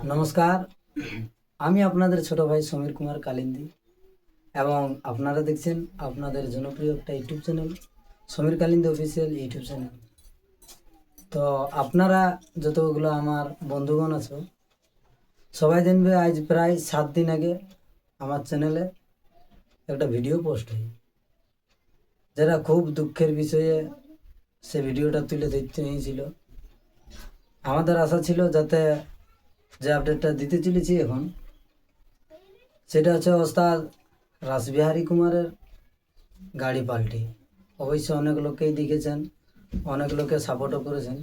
নমস্কার। আমি আপনাদের ছোট ভাই সমীর কুমার কালিন্দি এবং আপনারা দেখছেন আপনাদের জনপ্রিয় একটা YouTube channel, Samir Kalindi official YouTube channel. তো আপনারা যতগুলো আমার বন্ধুগণ আছো, সবাই জানবে আজ প্রায় সাত দিন আগে আমার চ্যানেলে একটা ভিডিও পোস্ট হয় যেটা খুব দুঃখের বিষয়ে সে ভিডিওটা তুলে ধরতে হয়েছিল, আমাদের আশা ছিল যাতে যে আপডেটটা দিতে চলেছি এখন, সেটা হচ্ছে ওস্তাদ রাসবিহারী কুমারের গাড়ি পাল্টি। অবশ্য অনেক লোকেই দেখেছেন, অনেক লোকে সাপোর্টও করেছেন।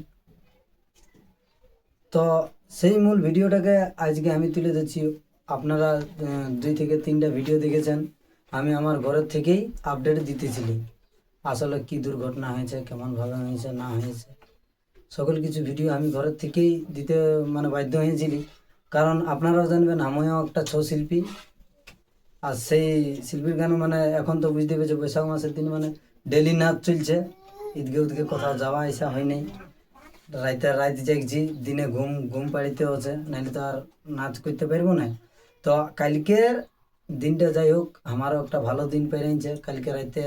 তো সেই মূল ভিডিওটাকে আজকে আমি তুলে দিচ্ছি আপনারা দুই থেকে তিনটা ভিডিও দেখেছেন, আমি আমার ঘরের থেকেই আপডেট দিতেছিলি। আসলে কি দুর্ঘটনা হয়েছে, কেমনভাবে হয়েছে, না হয়েছে। সকল কিছু ভিডিও আমি ঘরের থেকেই দিতে মানে বাধ্য হয়েছিলি। কারণ আপনারাও জানবেন, আমিও একটা ছৌ শিল্পী। আর সেই শিল্পীর গান মানে এখন তো বুঝতে পেরেছে, বৈশাখ মাসের দিন মানে ডেলি নাচ চলছে। ঈদকে উদকে কোথাও যাওয়া আসা হয় নাই। রাইতে রাত জাগছি, দিনে ঘুম ঘুম পাড়িতে হচ্ছে নাহলে তো আর নাচ করতে পারব না। তো কালকের দিনটা যাই হোক, আমারও একটা ভালো দিন পেরিয়েছে কালকে রাইতে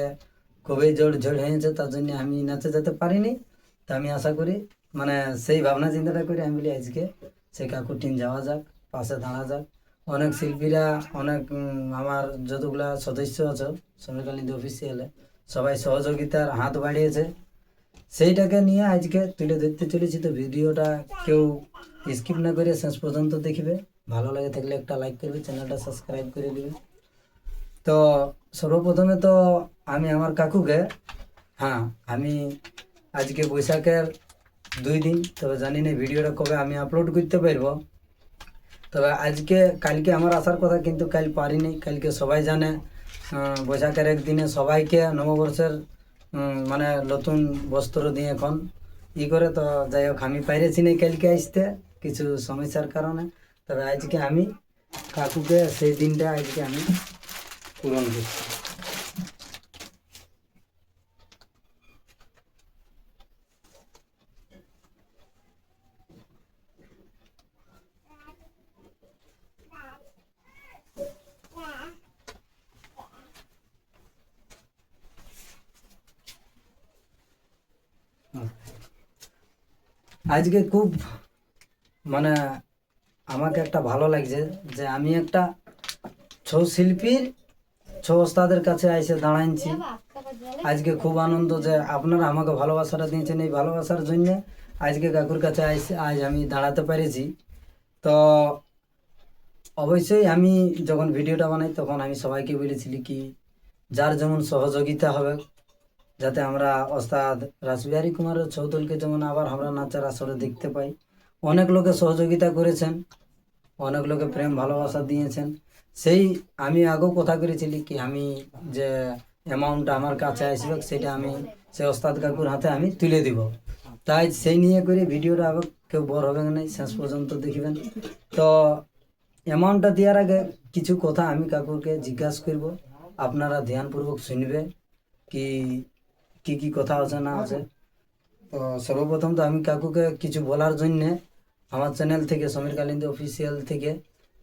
খুবই জোর ঝড় হয়েছে, তার জন্য আমি নাচে যেতে পারিনি। তা আমি আশা করি মানে সেই ভাবনা চিন্তাটা করে আমি বলি আজকে সেই কাকুটিন যাওয়া যাক, পাশে দাঁড়া যাক। অনেক শিল্পীরা, অনেক আমার যতগুলা সদস্য আছে সমীরকালীন অফিসিয়ালে সবাই সহযোগিতার হাত বাড়িয়েছে। সেইটাকে নিয়ে আজকে তুলে ধরতে চলেছি তো ভিডিওটা কেউ স্কিপ না করে শেষ পর্যন্ত দেখবে। ভালো লাগে থাকলে একটা লাইক করবে চ্যানেলটা সাবস্ক্রাইব করে দিবে। তো সর্বপ্রথমে তো আমি আমার কাকুকে হ্যাঁ আমি আজকে বৈশাখের দুই দিন, তবে জানি না ভিডিওটা কবে আমি আপলোড করতে পারব। তবে আজকে, কালকে আমার আসার কথা কিন্তু কাল পারিনি, কালকে সবাই জানে বৈশাখের একদিনে সবাইকে নববর্ষের মানে নতুন বস্ত্র দিয়ে এখন ই করে, তো যাই হোক, আমি পাইরেছি না কালকে আসতে, কিছু সমস্যার কারণে। তবে আজকে আমি, কাকুকে সেই দিনটা আজকে আমি পূরণ করছি। আজকে খুব মানে আমাকে একটা ভালো লাগছে যে আমি একটা ছৌ শিল্পীর ছৌ ওস্তাদের কাছে এসে দাঁড়াইছি। আজকে খুব আনন্দ যে আপনারা আমাকে ভালোবাসাটা দিয়েছেন। এই ভালোবাসার জন্য আজকে কাকুর কাছে এসে আজ আমি দাঁড়াতে পেরেছি। তো অবশ্যই আমি যখন ভিডিওটা বানাই তখন আমি সবাইকে বলেছিলি কি, যার যেমন সহযোগিতা হবে যাতে আমরা ওস্তাদ রাসবিহারী কুমারের চৌদলকে যেমন আবার আমরা নাচের আসরে দেখতে পাই। অনেক লোকে সহযোগিতা করেছেন, অনেক লোকে প্রেম, ভালোবাসা দিয়েছেন। সেই আমি আগেও কথা করেছিলি কি আমি যে অ্যামাউন্টটা আমার কাছে আসবে সেটা আমি সেই ওস্তাদ কাকুর হাতে আমি তুলে দিব। তাই সেই নিয়ে করে ভিডিওটা আবার কেউ বড় হবে না শেষ পর্যন্ত দেখবেন। তো অ্যামাউন্টটা দেওয়ার আগে কিছু কথা আমি কাকুরকে জিজ্ঞাসা করব। আপনারা ধ্যানপূর্বক শুনবে কি কি কি কথা আছে না আছে তো সর্বপ্রথম তো আমি কাকুকে কিছু বলার জন্যে আমার চ্যানেল থেকে সমীর কালিন্দি অফিসিয়াল থেকে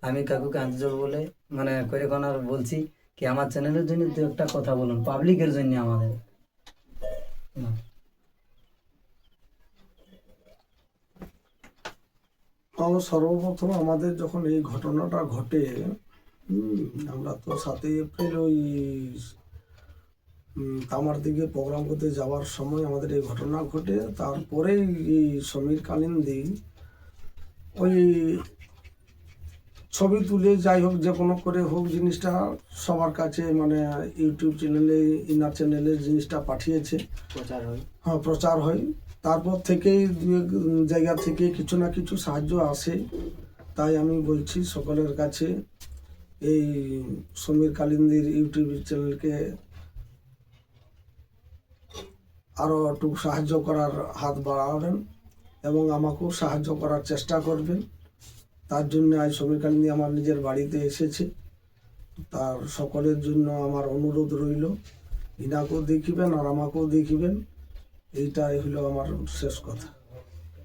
আমি কাকুকে আনতে বলে মানে করে আর বলছি কি আমার চ্যানেলের জন্য দু একটা কথা বলুন পাবলিকের জন্য আমাদের। তো সর্বপ্রথম আমাদের যখন এই ঘটনাটা ঘটে আমরা তো সাতই এপ্রিল ওই তামার দিকে প্রোগ্রাম করতে যাওয়ার সময় আমাদের এই ঘটনা ঘটে। তারপরেই এই সমীর কালিন্দি ওই ছবি তুলে যাই হোক যে কোনো করে হোক জিনিসটা সবার কাছে মানে ইউটিউব চ্যানেলে ইনার চ্যানেলে জিনিসটা পাঠিয়েছে। প্রচার হয়। হ্যাঁ প্রচার হয়। তারপর থেকেই দু এক জায়গা থেকে কিছু না কিছু সাহায্য আসে। তাই আমি বলছি সকলের কাছে এই সমীর কালিন্দির ইউটিউব চ্যানেলকে আরও একটু সাহায্য করার হাত বাড়াবেন এবং আমাকেও সাহায্য করার চেষ্টা করবেন। তার জন্য আজ সমীর আমার নিজের বাড়িতে এসেছে। তার সকলের জন্য আমার অনুরোধ রইল। ইনাকেও দেখিবেন আর আমাকেও দেখিবেন। এইটাই হলো আমার শেষ কথা।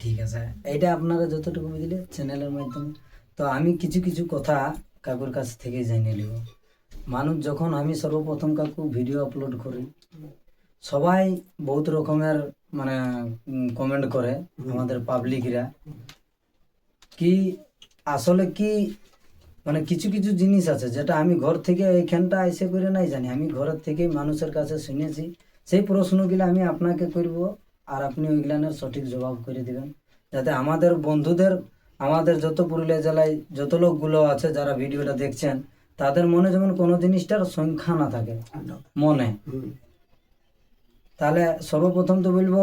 ঠিক আছে। এটা আপনারা যতটুকু বুঝলে চ্যানেলের মাধ্যমে। তো আমি কিছু কিছু কথা কাকুর কাছ থেকে জেনে নিব। মানুষ যখন আমি সর্বপ্রথম কাকু ভিডিও আপলোড করি সবাই বহুত রকমের মানে কমেন্ট করে আমাদের পাবলিকরা কি আসলে কি মানে কিছু কিছু জিনিস আছে যেটা আমি ঘর থেকে এইখানটা এসে করে নাই জানি। আমি ঘরের থেকে মানুষের কাছে শুনেছি। সেই প্রশ্নগুলো আমি আপনাকে করব আর আপনি ওইগুলানের সঠিক জবাব করে দিবেন। যাতে আমাদের বন্ধুদের আমাদের যত পুরুলিয়া জেলায় যত লোকগুলো আছে যারা ভিডিওটা দেখছেন তাদের মনে যেমন কোনো জিনিসটার সংখ্যা না থাকে। মনে। তাহলে সর্বপ্রথম তো বলব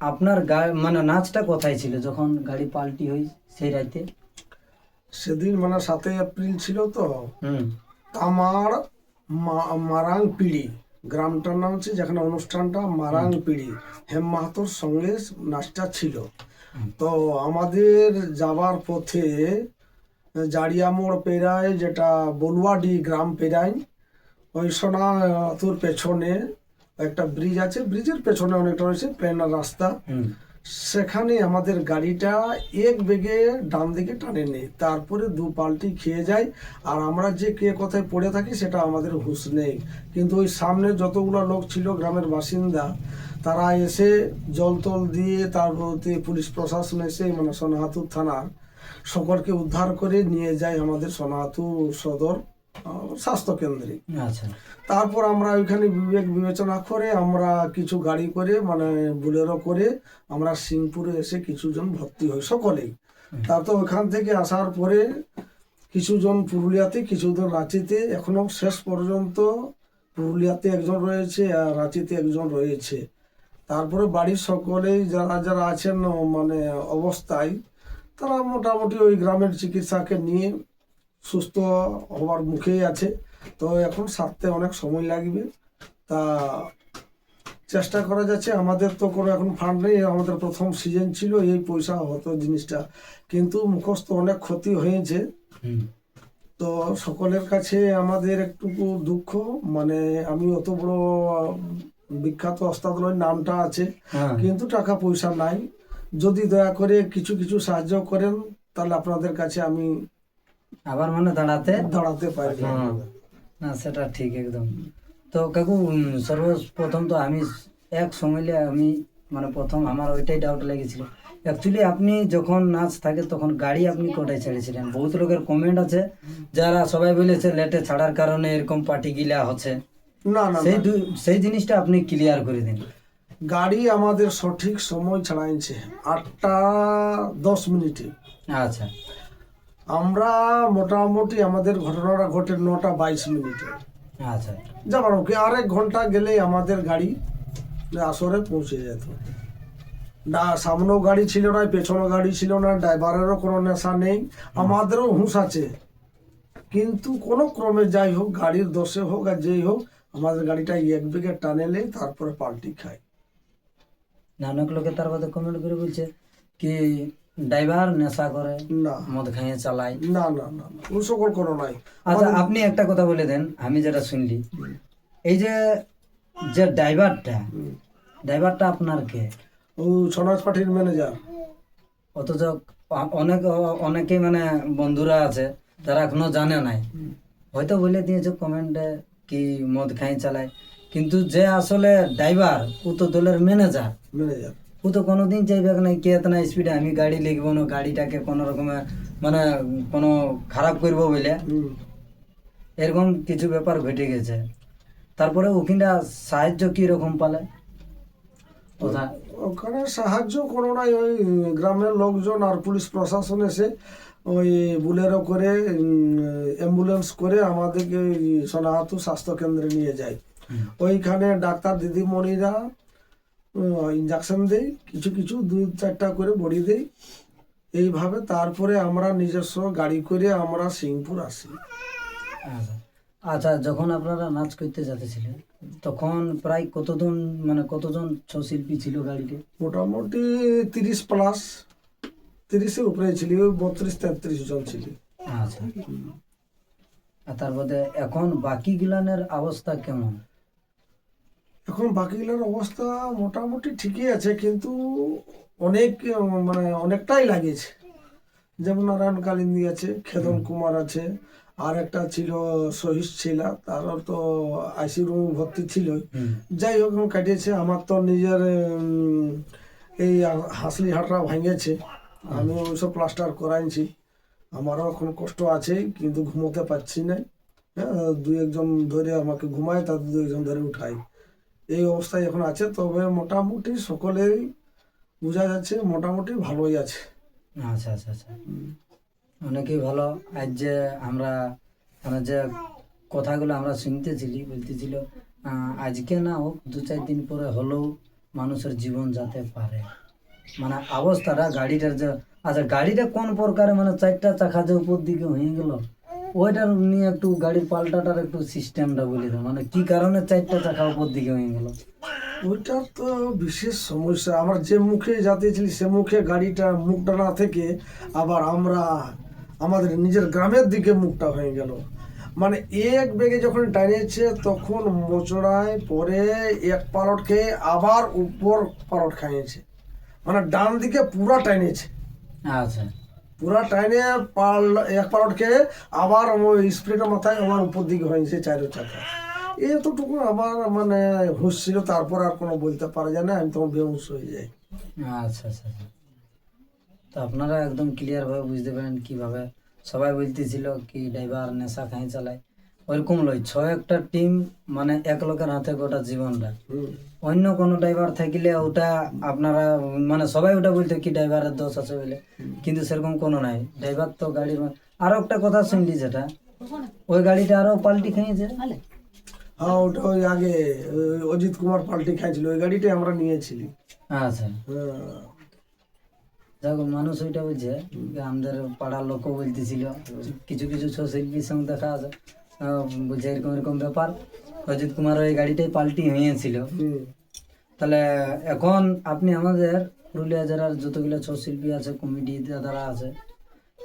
আপনার মানে নাচটা কোথায় ছিল যখন গাড়ি পাল্টি হই সেই রাতে সেদিন মানে সাতই এপ্রিল ছিল তো। মা- মারাং পিড়ি গ্রামটার নাম হচ্ছে যেখানে অনুষ্ঠানটা মারাং পিড়ি হেম মাহাতোর সঙ্গে নাচটা ছিল। তো আমাদের যাবার পথে জাড়িয়া মোড় পেরায় যেটা বলুয়াডি গ্রাম পেরায় ওই সোনাতুর পেছনে একটা ব্রিজ আছে ব্রিজের পেছনে অনেকটা রয়েছে প্লেনার রাস্তা। সেখানে আমাদের গাড়িটা এক বেগে ডান দিকে টানে নেই তারপরে দু পাল্টি খেয়ে যায় আর আমরা যে কে কোথায় পড়ে থাকি সেটা আমাদের হুঁশ নেই কিন্তু ওই সামনে যতগুলো লোক ছিল গ্রামের বাসিন্দা তারা এসে জল টল দিয়ে তারপরে পুলিশ প্রশাসন এসে মানে সোনাহাতুর থানার সকলকে উদ্ধার করে নিয়ে যায় আমাদের সোনাহাতু সদর। স্বাস্থ্য কেন্দ্রে আচ্ছা। তারপর আমরা ওইখানে বিবেক বিবেচনা করে আমরা কিছু গাড়ি করে মানে বুলেরো করে আমরা সিংপুরে এসে কিছুজন ভর্তি হই সকলেই। তারপর ওখান থেকে আসার পরে কিছুজন পুরুলিয়াতে কিছুজন রাঁচিতে এখনও শেষ পর্যন্ত পুরুলিয়াতে একজন রয়েছে আর রাঁচিতে একজন রয়েছে। তারপরে বাড়ির সকলেই যারা যারা আছেন মানে অবস্থায় তারা মোটামুটি ওই গ্রামের চিকিৎসাকে নিয়ে সুস্থ হওয়ার মুখেই আছে। তো এখন সারতে অনেক সময় লাগবে। তা চেষ্টা করা যাচ্ছে। আমাদের তো কোনো এখন ফান্ড নেই। আমাদের প্রথম সিজন ছিল এই পয়সা হতো জিনিসটা। কিন্তু মুখস্থ অনেক ক্ষতি হয়েছে। তো সকলের কাছে আমাদের একটুকু দুঃখ। মানে আমি অত বড় বিখ্যাত অস্তাদলয়ের নামটা আছে। হ্যাঁ। কিন্তু টাকা পয়সা নাই। যদি দয়া করে কিছু কিছু সাহায্য করেন তাহলে আপনাদের কাছে আমি আবার মানে দাঁড়াতে দাঁড়াতে পারি। হ্যাঁ। না সেটা ঠিক একদম। তো কাকু সর্বপ্রথম তো আমি এক সময়লে আমি মানে প্রথম আমার ওইটাই ডাউট লেগেছিল। অ্যাকচুয়ালি আপনি যখন নাচ থাকে তখন গাড়ি আপনি কোটায় ছেড়েছিলেন? বহুত লোকের কমেন্ট আছে যারা সবাই বলেছে লেটে ছাড়ার কারণে এরকম পার্টি গিলা হচ্ছে। না না সেই সেই জিনিসটা আপনি ক্লিয়ার করে দিন। গাড়ি আমাদের সঠিক সময় ছাড়াইছে আটটা দশ মিনিটে। আচ্ছা। আমরা মোটামুটি আমাদের ঘটনাটা ঘটে নটা বাইশ মিনিটে। আচ্ছা। যাবার ওকে আরেক ঘণ্টা গেলেই আমাদের গাড়ি আসরে পৌঁছে যেত। না সামনেও গাড়ি ছিল না পেছনেও গাড়ি ছিল না ড্রাইভারেরও কোনো নেশা নেই আমাদেরও হুঁশ আছে। কিন্তু কোনো ক্রমে যাই হোক গাড়ির দোষে হোক আর যেই হোক আমাদের গাড়িটা এক বেগে টানেলে তারপরে পাল্টি খায়। অনেক লোকে তার মধ্যে কমেন্ট করে বলছে কি ড্রাইভার নেশা করে না। মদ খাইয়ে চালায়। না না না ও সকল কোনো নাই। আচ্ছা আপনি একটা কথা বলে দেন আমি যেটা শুনলি। এই যে যে ড্রাইভারটা ড্রাইভারটা আপনার কে? ও সনাজ পাঠির ম্যানেজার। অথচ অনেক অনেকে মানে বন্ধুরা আছে যারা এখনও জানে নাই। হয়তো বলে দিয়েছে কমেন্টে কি মদ খাই চালায়। কিন্তু যে আসলে ড্রাইভার ও তো দলের ম্যানেজার। ম্যানেজার। ও তো কোনোদিন চাইবে না কি এতনা স্পিডে আমি গাড়ি লিখব না গাড়িটাকে কোনো রকমের মানে কোনো খারাপ করব বলে। এরকম কিছু ব্যাপার ঘটে গেছে। তারপরে ওখানটা সাহায্য কি রকম পালে ওখানে সাহায্য কোনো নাই ওই গ্রামের লোকজন আর পুলিশ প্রশাসন এসে ওই বুলেরো করে অ্যাম্বুলেন্স করে আমাদেরকে ওই সোনাহাতু স্বাস্থ্য কেন্দ্রে নিয়ে যায়। ওইখানে ডাক্তার দিদিমণিরা ইঞ্জেকশন দেয় কিছু কিছু দুই চারটা করে বড়ি দেয় এইভাবে তারপরে আমরা নিজস্ব গাড়ি করে আমরা সিংপুর আসি। আচ্ছা। আচ্ছা যখন আপনারা নাচ করতে যেতেছিলেন তখন প্রায় কতজন মানে কতজন ছৌ শিল্পী ছিল গাড়িতে? মোটামুটি তিরিশ প্লাস তিরিশের উপরে ছিল বত্রিশ তেত্রিশ জন ছিল। আচ্ছা। আর তারপরে এখন বাকি গিলানের অবস্থা কেমন? এখন বাকিগুলোর অবস্থা মোটামুটি ঠিকই আছে কিন্তু অনেক মানে অনেকটাই লাগিয়েছে যেমন নারায়ণ কালিন্দী আছে খেদন কুমার আছে আর একটা ছিল সহিস ছিল তারও তো আইসি রুম ভর্তি ছিল যাই হোক কাটিয়েছে। আমার তো নিজের এই হাসলি হাটরা ভাঙেছে আমি ওইসব প্লাস্টার করাইছি। আমারও এখন কষ্ট আছে কিন্তু ঘুমোতে পারছি না। হ্যাঁ দু একজন ধরে আমাকে ঘুমায় তাদের দু একজন ধরে উঠাই এই অবস্থায় এখন আছে তবে মোটামুটি সকলেই বোঝা যাচ্ছে মোটামুটি ভালোই আছে। আচ্ছা আচ্ছা আচ্ছা। অনেকেই ভালো আজ যে আমরা মানে যে কথাগুলো আমরা শুনতেছিলি বলতেছিল আজকে না হোক দু চার দিন পরে হলেও মানুষের জীবন যাতে পারে। মানে অবস্থাটা গাড়িটার যে আচ্ছা গাড়িটা কোন প্রকারে মানে চারটা চাকা যে উপর দিকে হয়ে গেল ওইটার নিয়ে একটু গাড়ির পাল্টাটার একটু সিস্টেমটা বলে দাও মানে কি কারণে চারটা চাকা উপর দিকে হয়ে গেল? ওইটা তো বিশেষ সমস্যা। আমার যে মুখে যাতেছিলি সে মুখে গাড়িটা মুখটা না থেকে আবার আমরা আমাদের নিজের গ্রামের দিকে মুখটা হয়ে গেল। মানে এক বেগে যখন টানিয়েছে তখন মোচড়ায় পরে এক পালট খেয়ে আবার উপর পালট খাইয়েছে। মানে ডান দিকে পুরা টানিয়েছে আচ্ছা। পুরা টাইনে পাল, এক পালট খেয়ে আবার আমার স্প্রেটা মাথায় আমার উপর দিকে হয়েছে চারো চাকা। এতটুকু আমার মানে হুশ ছিল, তারপর আর কোনো বলতে পারা যায় না, আমি তখন বেহুশ হয়ে যাই। আচ্ছা আচ্ছা আচ্ছা। তো আপনারা একদম ক্লিয়ার ভাবে বুঝতে পারেন কীভাবে সবাই বলতেছিল কি ড্রাইভার নেশা খাই চালায়। ওইরকম লয় ছয় একটা টিম মানে এক লোকের হাতে গোটা জীবনটা। অন্য কোনো ড্রাইভার থাকলে ওটা আপনারা মানে সবাই ওটা বলতো কি ড্রাইভারের দোষ আছে? বলে। কিন্তু সেরকম কোনো নাই। ড্রাইভার তো গাড়ির আরও একটা কথা শুনলি যেটা ওই গাড়িটা আরও পাল্টি খেয়েছে? হ্যাঁ ওটা ওই আগে অজিত কুমার পাল্টি খাইছিল ওই গাড়িটাই আমরা নিয়েছিলি। আচ্ছা। হ্যাঁ। দেখো মানুষ ওইটা বলছে আমাদের পাড়ার লোকও বলতেছিল কিছু কিছু ছ শিল্পীর সঙ্গে দেখা আছে। বলছে এরকম এরকম ব্যাপার। অজিত কুমার ওই গাড়িটাই পাল্টি হয়েছিল তাহলে এখন আপনি আমাদের পুরুলিয়া জেলার যতগুলো ছৌ শিল্পী আছে কমিটি দাদারা আছে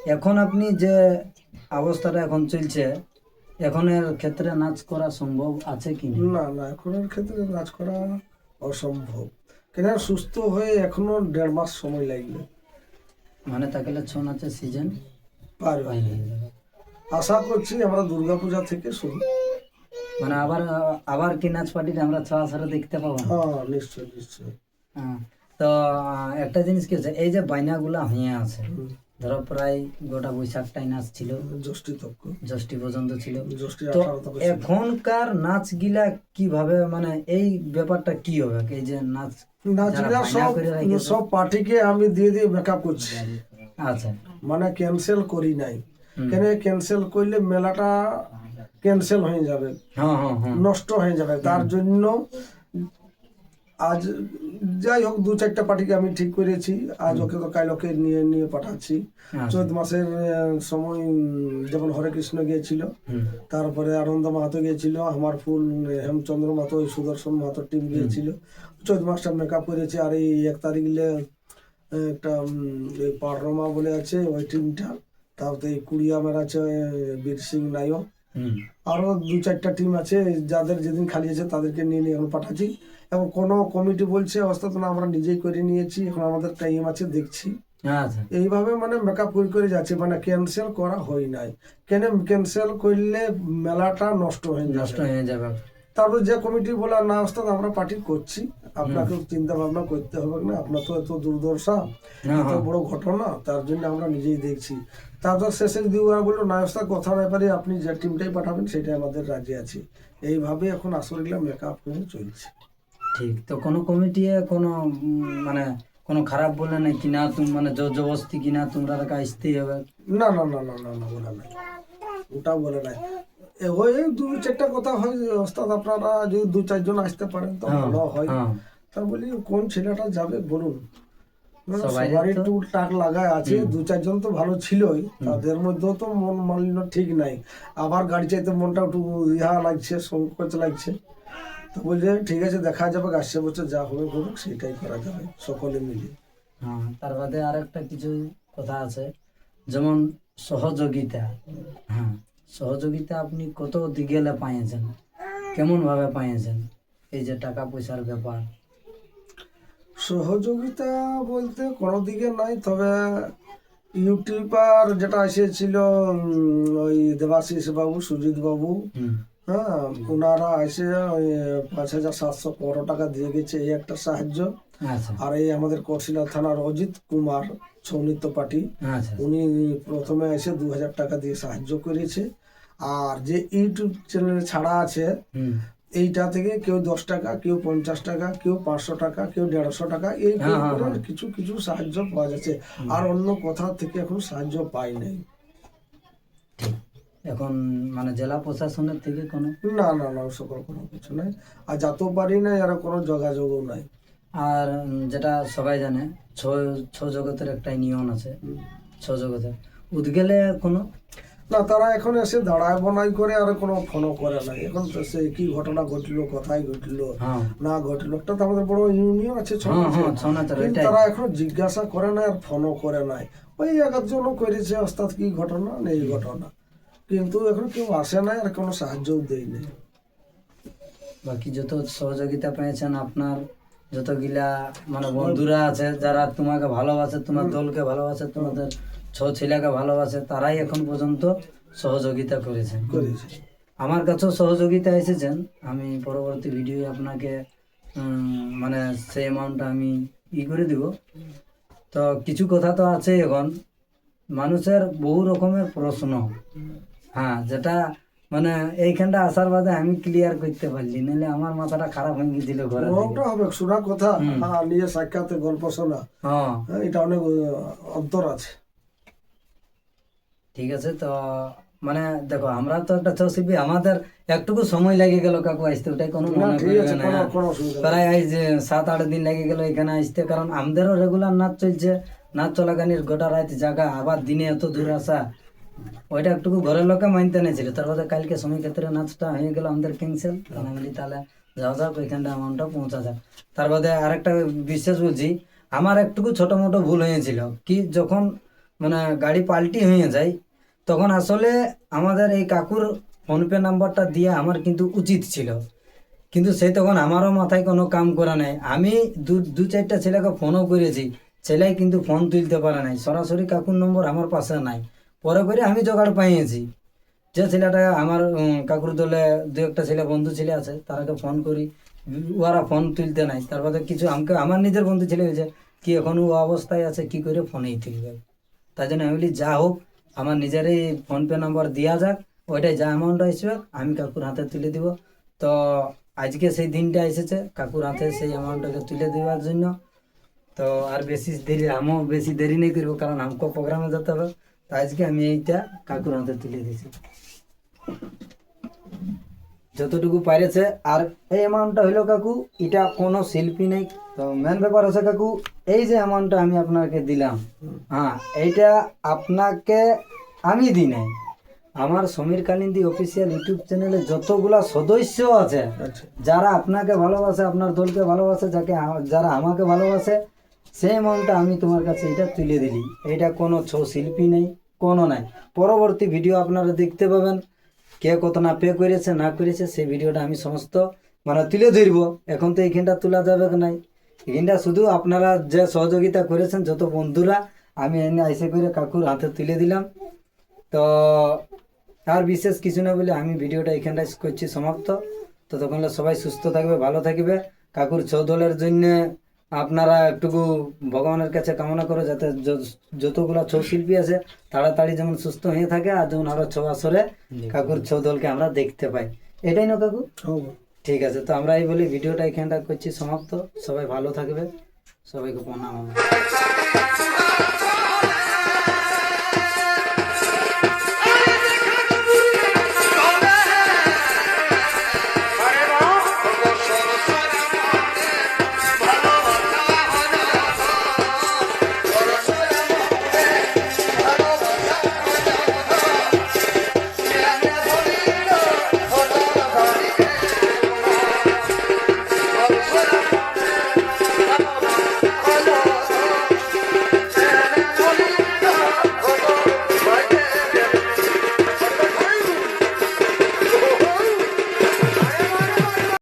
এখন আপনি যে অবস্থাটা এখন চলছে এখনের ক্ষেত্রে নাচ করা সম্ভব আছে কি না? না এখনের ক্ষেত্রে নাচ করা অসম্ভব। কেন সুস্থ হয়ে এখনও দেড় মাস সময় লাগবে। মানে তাকে ছৌ নাচের সিজন পারবে। আশা করছি আমরা দুর্গাপূজা থেকে শুরু। মানে আবার আবার কি নাচ পার্টিটা আমরা ছড়া দেখতে পাবো? হ্যাঁ নিশ্চয় নিশ্চয়। হ্যাঁ, তো একটা জিনিস কি হচ্ছে এই যে বাইনাগুলা হয়ে আছে ধরো প্রায় গোটা বৈশাখটাই নাচ ছিল ষষ্ঠী তক্ষ ষষ্ঠী পর্যন্ত ছিল। তো এখনকার নাচগুলা কীভাবে মানে এই ব্যাপারটা কি হবে? এই যে নাচ নাচগুলা সব সব পার্টিকে আমি দিয়ে দিয়ে মেকআপ করছি। আচ্ছা। মানে ক্যান্সেল করি নাই। কেন ক্যান্সেল করলে মেলাটা ক্যান্সেল হয়ে যাবে হ্যাঁ হ্যাঁ হ্যাঁ। নষ্ট হয়ে যাবে। তার জন্য আজ যাই হোক দু চারটা পার্টিকে আমি ঠিক করেছি। আজ ওকে তো কাল ওকে নিয়ে নিয়ে পাঠাচ্ছি। আচ্ছা। চৈত মাসের সময় যেমন হরে কৃষ্ণ গিয়েছিল তারপরে আনন্দ মাহাতো গিয়েছিল আমার ফুল হেমচন্দ্র মাহাতো সুদর্শন মাহাতো টিম গিয়েছিল। চৈত মাসটা মেকআপ করেছে আর এই এক তারিখে একটা পাররমা বলে আছে ওই টিমটা তারপরে এই কুড়িয়ামের আছে বীর সিং নায়ক আরও দু চারটা টিম আছে যাদের যেদিন খালি আছে তাদেরকে নিয়ে নিয়ে এখন পাঠাচ্ছি। এবং কোনো কমিটি বলছে অবস্থা তো না আমরা নিজেই করে নিয়েছি এখন আমাদের টাইম আছে দেখছি। আচ্ছা। এইভাবে মানে মেকআপ করে করে যাচ্ছে মানে ক্যান্সেল করা হয় নাই। কেন ক্যান্সেল করলে মেলাটা নষ্ট হয়ে নষ্ট যাবে হয়ে যাবে। তারপর যে কমিটি বলে না ওস্তাদ আমরা পার্টি করছি। আপনাকে চিন্তা ভাবনা করতে হবে না আপনার তো এত দুর্দশা এত হ্যাঁ। বড় ঘটনা তার জন্য আমরা নিজেই দেখছি। তারপর শেষে যদি ওরা বলল না ওস্তাদ কথা ব্যাপারে আপনি যে টিমটাই পাঠাবেন সেটাই আমাদের রাজি আছে। এইভাবে এখন আসলে মেকআপ হয়ে চলছে। ঠিক তো কোনো কমিটি কোনো মানে কোনো খারাপ বলে নাই কিনা তুমি মানে জোর জবরদস্তি কিনা তোমরা আসতেই হবে? না না না না না না বলে নাই। ওটা বলে নাই। এ ওই দু চারটা কথা হয় ওস্তাদ আপনারা যদি দু চারজন আসতে পারেন তো হ্যাঁ, ভালো হয়। হ্যাঁ। তা বলি কোন ছেলেটা যাবে বলুন। না, না, সবারই সবারই তো- টুক টাক লাগায় আছে দু চারজন তো ভালো ছিলই তাদের মধ্যেও তো মন মালিন্য ঠিক নাই। আবার গাড়ি চাইতে মনটা একটু ইহা লাগছে সংকোচ লাগছে। তো বলছে ঠিক আছে দেখা যাবে আসছে বছর যা হবে করুক সেটাই করা যাবে সকলে মিলে। হ্যাঁ তার বাদে আর একটা কিছু কথা আছে যেমন সহযোগিতা। হ্যাঁ সহযোগিতা আপনি কত দিগেলে পাইয়েছেন? কেমন ভাবে পাইয়েছেন? এই যে টাকা পয়সার ব্যাপার। সহযোগিতা বলতে কোনো দিকে নাই তবে ইউটিউবার যেটা এসেছিল ওই দেবাশিস বাবু সুজিত বাবু হ্যাঁ ওনারা এসে ওই পাঁচ হাজার সাতশো পনেরো টাকা দিয়ে গেছে এই একটা সাহায্য। আচ্ছা। আর এই আমাদের কৌশিলা থানার অজিত কুমার সৌনিত্য পার্টি আচ্ছা। উনি প্রথমে এসে দু হাজার টাকা দিয়ে সাহায্য করেছে। আর যে ইউটিউব চ্যানেল ছাড়া আছে এইটা থেকে কেউ দশ টাকা কেউ পঞ্চাশ টাকা কেউ পাঁচশো টাকা কেউ দেড়শো টাকা এই হ্যাঁ, হ্যাঁ, হ্যাঁ। কিছু কিছু সাহায্য পাওয়া যাচ্ছে। আর অন্য কোথাও থেকে এখন সাহায্য পাই নাই। এখন মানে জেলা প্রশাসনের থেকে কোনো? না না না সকল কোনো কিছু নাই। আর যাতেও পারি না এরা কোনো যোগাযোগও নাই। আর যেটা সবাই জানে ছ ছ জগতের একটা নিয়ম আছে। ছ জগতের। উদ্গেলে কোনো? না তারা এখন এসে দাঁড়ায় বনাই করে আর কোনো ফোনও করে নাই এখন তো সে কি ঘটনা ঘটলো কোথায় ঘটলো হ্যাঁ। না ঘটলো একটা তো আমাদের বড় ইউনিয়ন আছে হ্যাঁ। হ্যাঁ তারা এখনও জিজ্ঞাসা করে না আর ফোনও করে নাই। ওই একজনও করেছে ওস্তাদ কি ঘটনা? নেই ঘটনা। কিন্তু এখন কেউ আসে নাই আর কোনো সাহায্যও দেয় নাই। বাকি যত সহযোগিতা পেয়েছেন আপনার যতগুলা মানে বন্ধুরা আছে যারা তোমাকে ভালোবাসে তোমার দলকে ভালোবাসে তোমাদের ছ ছেলেকে ভালোবাসে তারাই এখন পর্যন্ত সহযোগিতা করেছেন করেছে। আমার কাছেও সহযোগিতা এসেছেন। আমি পরবর্তী ভিডিও আপনাকে মানে সেই অ্যামাউন্টটা আমি ই করে দিব। তো কিছু কথা তো আছে এখন। মানুষের বহু রকমের প্রশ্ন। হ্যাঁ যেটা মানে এইখানটা আসার বাদে আমি ক্লিয়ার করতে পারলি। নাহলে আমার মাথাটা খারাপ হয়ে গেছিল ঘরে। ওটা হবে শোনা কথা। হ্যাঁ নিজের সাক্ষাতে গল্প শোনা। হ্যাঁ। হ্যাঁ, এটা অনেক অন্তর আছে। ঠিক আছে? তো মানে দেখো আমরা তো একটা শিল্পী আমাদের একটুকু সময় লেগে গেল কাকু আসতে ওটাই কোনো মনে করবে না। প্রায় আজ যে সাত আট দিন লেগে গেল এখানে আসতে কারণ আমাদেরও রেগুলার নাচ চলছে। নাচ চলাকালীন গোটা রাত জায়গা আবার দিনে এত দূর আসা। ওইটা একটুকু ঘরের লোকে মানতে নিয়েছিল তারপরে কালকে সময় ক্ষেত্রে নাচটা হয়ে গেল আমাদের ক্যান্সেল আমি তাহলে যাও যাক ওইখানটা অ্যামাউন্টটা পৌঁছা যাক। তার বাদে আরেকটা বিশ্বাস বলছি আমার একটুকু ছোট মোটো ভুল হয়েছিল। কি যখন মানে গাড়ি পাল্টি হয়ে যায় তখন আসলে আমাদের এই কাকুর ফোনপে নাম্বারটা দিয়ে আমার কিন্তু উচিত ছিল। কিন্তু সে তখন আমারও মাথায় কোনো কাম করা নাই। আমি দু দু চারটা ছেলেকে ফোনও করেছি। ছেলেই কিন্তু ফোন তুলতে পারে নাই। সরাসরি কাকুর নম্বর আমার পাশে নাই। পরে করে আমি জোগাড় পাইয়েছি। যে ছেলেটা আমার কাকুর দলে দু একটা ছেলে বন্ধু ছেলে আছে, তারাকে ফোন করি। ওরা ফোন তুলতে নাই। তারপরে কিছু আমাকে, আমার নিজের বন্ধু ছেলে হয়েছে। কি এখন ও অবস্থায় আছে, কি করে ফোনেই তুলবে? তাই জন্য আমি বলি, যা হোক আমার নিজেরই ফোনপে নাম্বার দেওয়া যাক, ওইটাই যা অ্যামাউন্ট আসবে, আমি কাকুর হাতে তুলে দিব। তো আজকে সেই দিনটা এসেছে, কাকুর হাতে সেই অ্যামাউন্টটাকে তুলে দেওয়ার জন্য। তো আর বেশি দেরি, আমিও বেশি দেরি নেই করব, কারণ আমাকে প্রোগ্রামে যেতে হবে। তো আজকে আমি এইটা কাকুর হাতে তুলে দিয়েছি যতটুকু পারেছে আর এই অ্যামাউন্টটা হইল কাকু এটা কোনো শিল্পী নেই। তো মেন ব্যাপার আছে কাকু এই যে অ্যামাউন্টটা আমি আপনাকে দিলাম হ্যাঁ এইটা আপনাকে আমি দিই নাই। আমার সমীর কালিন্দি অফিসিয়াল ইউটিউব চ্যানেলে যতগুলা সদস্য আছে আচ্ছা। যারা আপনাকে ভালোবাসে আপনার দলকে ভালোবাসে যাকে যারা আমাকে ভালোবাসে সেই অ্যামাউন্টটা আমি তোমার কাছে এটা তুলে দিলি। এটা কোনো ছৌ শিল্পী নেই কোনো নাই। পরবর্তী ভিডিও আপনারা দেখতে পাবেন। কে কত না পে করেছে, না করেছে, সেই ভিডিওটা আমি সমস্ত মানে তুলে ধরবো। এখন তো এইখানটা তোলা যাবে নাই? এখানটা শুধু আপনারা যে সহযোগিতা করেছেন, যত বন্ধুরা, আমি এনে আইসে করে কাকুর হাতে তুলে দিলাম। তো আর বিশেষ কিছু না বলে আমি ভিডিওটা এখানটাই করছি সমাপ্ত। ততক্ষণ সবাই সুস্থ থাকবে, ভালো থাকবে। কাকুর চৌদলের জন্য আপনারা একটুকু ভগবানের কাছে কামনা করো যাতে যতগুলো ছৌ শিল্পী আছে তাড়াতাড়ি যেমন সুস্থ হয়ে থাকে আর যেমন আরও ছৌ আসরে কাকুর ছৌ দলকে আমরা দেখতে পাই। এটাই না কাকু? ঠিক আছে তো আমরা এই বলি ভিডিওটা এখানটা করছি সমাপ্ত। সবাই ভালো থাকবে সবাইকে প্রণাম।